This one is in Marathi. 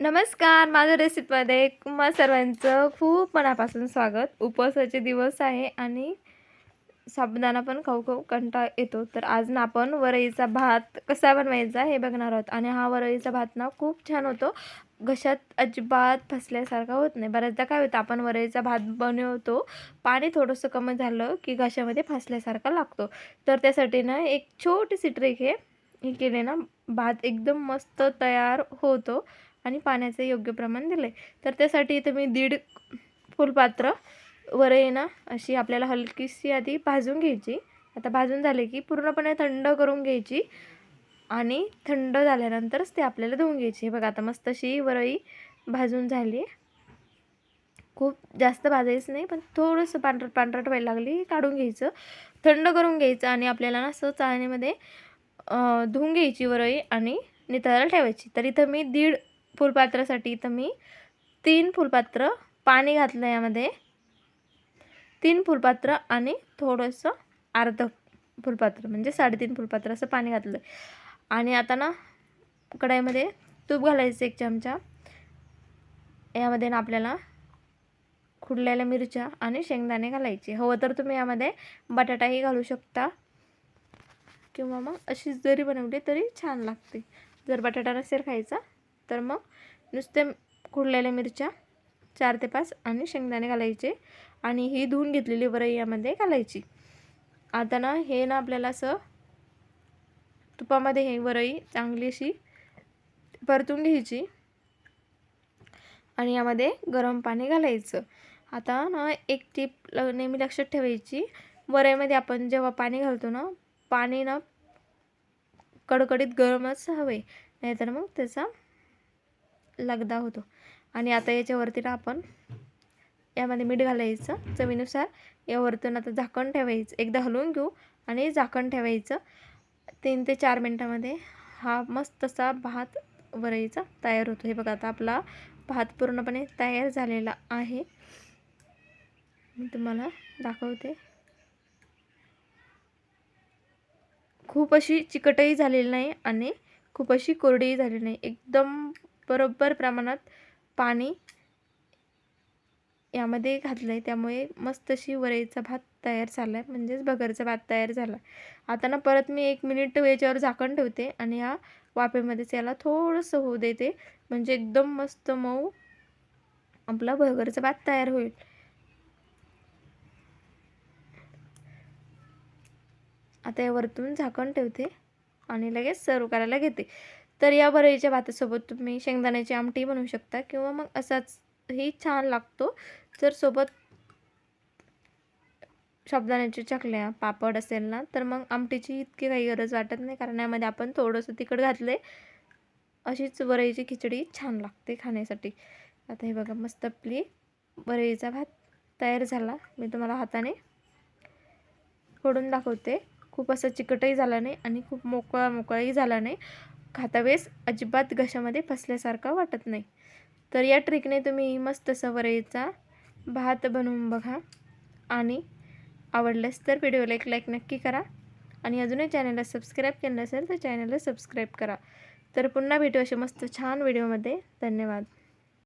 नमस्कार माझ्या रेसिपीमध्ये तुम्हा सर्वांचं खूप मनापासून स्वागत. उपवासाचे दिवस आहे आणि साबुदाणा पण खाऊ खाऊ कंटा येतो. तर आज ना आपण वरईचा भात कसा बनवायचा हे बघणार आहोत. आणि हा वरईचा भात ना खूप छान होतो. घशात अजिबात फसल्यासारखा होत नाही. बऱ्याचदा काय होतं आपण वरईचा भात बनवतो पाणी थोडंसं कमी झालं की घशामध्ये फसल्यासारखा लागतो. तर त्यासाठी ना एक छोटीशी ट्रिक आहे. हे केले ना भात एकदम मस्त तयार होतो. आणि पाण्याचं योग्य प्रमाण दिलं. आहे तर त्यासाठी इथं मी दीड फुलपात्र वर ना अशी आपल्याला हलकीशी आधी भाजून घ्यायची. आता भाजून झाले की पूर्णपणे थंड करून घ्यायची आणि थंड झाल्यानंतरच ते आपल्याला धुवून घ्यायची. हे बघा आता मस्त अशी वरई भाजून झाली खूप जास्त भाजायचं नाही पण थोडंसं पांढरट पांढरट व्हायला लागली काढून घ्यायचं. थंड करून घ्यायचं आणि आपल्याला ना असं चाळणीमध्ये धुवून घ्यायची वरई आणि नितळायला ठेवायची. तर इथं मी दीड फुलपात्रासाठी इथं मी तीन फुलपात्र पाणी घातलं यामध्ये. तीन फुलपात्र आणि थोडंसं अर्ध फुलपात्र म्हणजे साडेतीन फुलपात्र असं पाणी घातलं आणि आता ना कढाईमध्ये तूप घालायचं एक चमचा. यामध्ये ना आपल्याला खुडलेल्या मिरच्या आणि शेंगदाणे घालायचे. हवं तर तुम्ही यामध्ये बटाटाही घालू शकता. किंवा मग अशीच जरी बनवली तरी छान लागते. जर बटाटा नसेल खायचा तर मग नुसते कुडलेल्या मिरच्या चार ते पाच आणि शेंगदाणे घालायचे आणि ही धुवून घेतलेली वरई यामध्ये घालायची. आता ना हे ना आपल्याला असं तुपामध्ये हे वरई चांगली अशी परतून घ्यायची आणि यामध्ये गरम पाणी घालायचं. आता ना एक टीप नेहमी लक्षात ठेवायची वरईमध्ये आपण जेव्हा पाणी घालतो ना पाणी ना कडकडीत गरमच हवे नाहीतर मग त्याचा लगदा होतो. आणि आता याच्यावरती ना आपण यामध्ये मीठ घालायचं. चवीनुसार यावरतून आता झाकण ठेवायचं. एकदा हलवून घेऊ आणि झाकण ठेवायचं. तीन ते चार मिनटामध्ये हा मस्त असा भात वरईचा तयार होतो. हे बघा आता आपला भात पूर्णपणे तयार झालेला आहे. मी तुम्हाला दाखवते. खूप अशी चिकटही झालेली नाही आणि खूप अशी कोरडीही झालेली नाही. एकदम बरोबर प्रमाणात पाणी यामध्ये घातलं आहे त्यामुळे मस्त अशी वरईचा भात तयार झाला आहे म्हणजेच भगरचा भात तयार झाला. आता ना परत मी एक मिनिट याच्यावर झाकण ठेवते आणि या वाफेमध्येच याला थोडंसं होऊ देते. म्हणजे एकदम मस्त मऊ आपला भगरचा भात तयार होईल. आता यावरतून झाकण ठेवते आणि लगेच सर्व करायला घेते. तर या बरईच्या भातासोबत तुम्ही शेंगदाण्याची आमटी बनवू शकता किंवा मग असाच ही छान लागतो. जर सोबत साबदाण्याच्या चकल्या पापड असेल ना तर मग आमटीची इतकी काही गरज वाटत नाही कारण यामध्ये आपण थोडंसं तिखट घातलं आहे अशीच वरईची खिचडी छान लागते खाण्यासाठी. आता हे बघा मस्त आपली वरईचा भात तयार झाला. मी तुम्हाला हाताने फोडून दाखवते. खूप असं चिकटही झाला नाही आणि खूप मोकळा मोकळाही झाला नाही. खातावेळेस अजिबात घशामध्ये फसल्यासारखं वाटत नाही. तर या ट्रिकने तुम्ही मस्त सवरईचा भात बनवून बघा. आणि आवडल्यास तर व्हिडिओला एक लाईक नक्की करा. आणि अजूनही चॅनलला सबस्क्राईब केलं नसेल तर चॅनलला सबस्क्राईब करा. तर पुन्हा भेटू असे मस्त छान व्हिडिओमध्ये धन्यवाद.